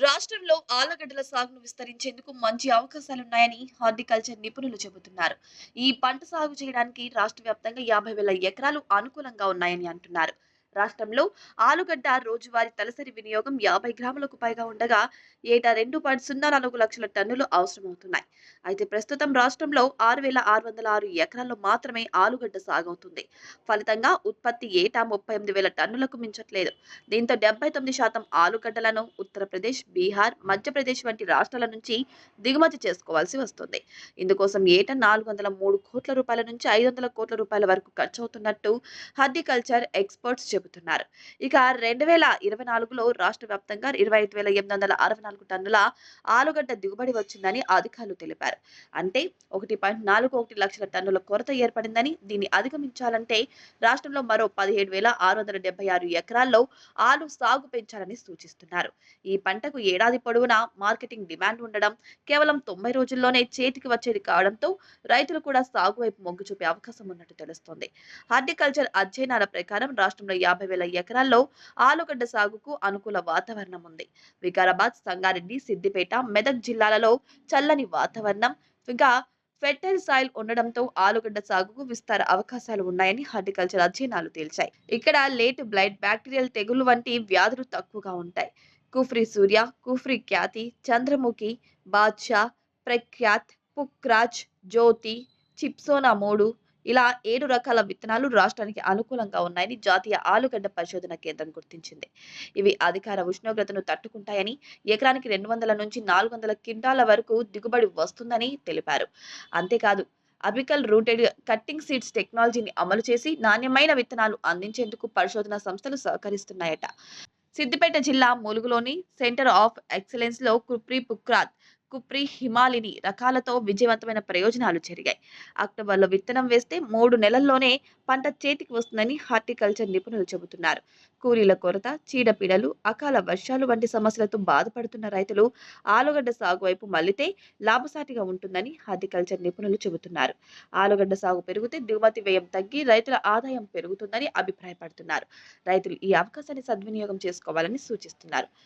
రాష్ట్రంలో ఆలగడ్డల సాగును విస్తరించేందుకు మంచి అవకాశాలున్నాయని హార్టికల్చర్ నిపుణులు చెబుతున్నారు. ఈ పంట సాగు చేయడానికి రాష్ట్ర వ్యాప్తంగా యాభై వేల ఎకరాలు అనుకూలంగా ఉన్నాయని అంటున్నారు. రాష్ట్రంలో ఆలుగడ్డ రోజువారీ తలసరి వినియోగం యాభై గ్రాములకు పైగా ఉండగా ఏటా రెండు పాయింట్ సున్నా నాలుగు లక్షల టన్నులు అవసరమవుతున్నాయి. అయితే ప్రస్తుతం రాష్ట్రంలో ఆరు వేల ఆరు వందల ఆరు ఎకరాల్లో మాత్రమే ఆలుగడ్డ సాగవుతుంది. ఫలితంగా ఉత్పత్తి ఏటా ముప్పై ఎనిమిది వేల టన్నులకు మించట్లేదు. దీంతో డెబ్బై తొమ్మిది శాతం ఆలుగడ్డలను ఉత్తరప్రదేశ్ బీహార్ మధ్యప్రదేశ్ వంటి రాష్ట్రాల నుంచి దిగుమతి చేసుకోవాల్సి వస్తుంది. ఇందుకోసం ఏటా నాలుగు వందల మూడు కోట్ల రూపాయల నుంచి ఐదు వందల కోట్ల రూపాయల వరకు ఖర్చు అవుతున్నట్టు హార్టికల్చర్ ఎక్స్పర్ట్స్ చెబుతున్నారు. ఇక రెండు వేల ఇరవై నాలుగులో రాష్ట్ర వ్యాప్తంగా ఇరవై ఐదు వేల ఎనిమిది వందల అరవై నాలుగు టన్నుల ఆలుగడ్డ దిగుబడి వచ్చిందని అధికారులు తెలిపారు. అంటే ఒకటి పాయింట్ నాలుగు ఒకటి లక్షల టన్నుల కొరత ఏర్పడిందని దీన్ని అధిగమించాలంటే రాష్ట్రంలో మరో పదిహేడు వేల ఆరు వందల డెబ్బై ఆరు ఎకరాల్లో ఆలు సాగు పెంచాలని సూచిస్తున్నారు. ఈ పంటకు ఏడాది పొడవునా మార్కెటింగ్ డిమాండ్ ఉండడం కేవలం తొంభై రోజుల్లోనే చేతికి వచ్చేది కావడంతో రైతులు కూడా సాగు వైపు మొగ్గు చూపే అవకాశం ఉన్నట్టు తెలుస్తోంది. హార్టికల్చర్ అధ్యయనాల ప్రకారం రాష్ట్రంలో యాభై వేల ఎకరాల్లో ఆలుగడ్డ సాగుకు అనుకూల వాతావరణం ఉంది. వికారాబాద్ సంగారెడ్డి సిద్దిపేట మెదక్ జిల్లాలలో చల్లని వాతావరణం. ఇంకా ఫెర్టైల్ సాయిల్ ఉండడంతో ఆలుగడ్డ సాగుకు విస్తార అవకాశాలు ఉన్నాయని హార్టికల్చర్ అధ్యయనాలు తేల్చాయి. ఇక్కడ లేట్ బ్లైట్ బ్యాక్టీరియల్ తెగులు వంటి వ్యాధులు తక్కువగా ఉంటాయి. కుఫ్రీ సూర్య కుఫ్రీ ఖ్యాతి చంద్రముఖి బాద్షా ప్రఖ్యాత్ పుక్రాజ్ జ్యోతి చిప్సోనా మూడు ఇలా ఏడు రకాల విత్తనాలు రాష్ట్రానికి అనుకూలంగా ఉన్నాయని జాతీయ ఆలుగడ్డ పరిశోధన కేంద్రం గుర్తించింది. ఇవి అధికార ఉష్ణోగ్రతను తట్టుకుంటాయని ఎకరానికి రెండు వందల నుంచి నాలుగు వందల క్వింటాల వరకు దిగుబడి వస్తుందని తెలిపారు. అంతేకాదు అబికల్ రూటెడ్ కట్టింగ్ సీడ్స్ టెక్నాలజీని అమలు చేసి నాణ్యమైన విత్తనాలు అందించేందుకు పరిశోధన సంస్థలు సహకరిస్తున్నాయట. సిద్దిపేట జిల్లా ములుగులోని సెంటర్ ఆఫ్ ఎక్సలెన్స్లో కుప్రి పుక్రాత్ కుప్రి హిమాలిని రకాలతో విజయవంతమైన ప్రయోజనాలు జరిగాయి. అక్టోబర్లో విత్తనం వేస్తే మూడు నెలల్లోనే పంట చేతికి వస్తుందని హార్టికల్చర్ నిపుణులు చెబుతున్నారు. కూలీల కొరత చీడపీడలు అకాల వర్షాలు వంటి సమస్యలతో బాధపడుతున్న రైతులు ఆలుగడ్డ సాగు వైపు మళ్ళితే లాభసాటిగా ఉంటుందని హార్టికల్చర్ నిపుణులు చెబుతున్నారు. ఆలుగడ్డ సాగు పెరిగితే దిగుమతి వ్యయం తగ్గి రైతుల ఆదాయం పెరుగుతుందని అభిప్రాయపడుతున్నారు. రైతులు ఈ అవకాశాన్ని సద్వినియోగం చేసుకోవాలని సూచిస్తున్నారు.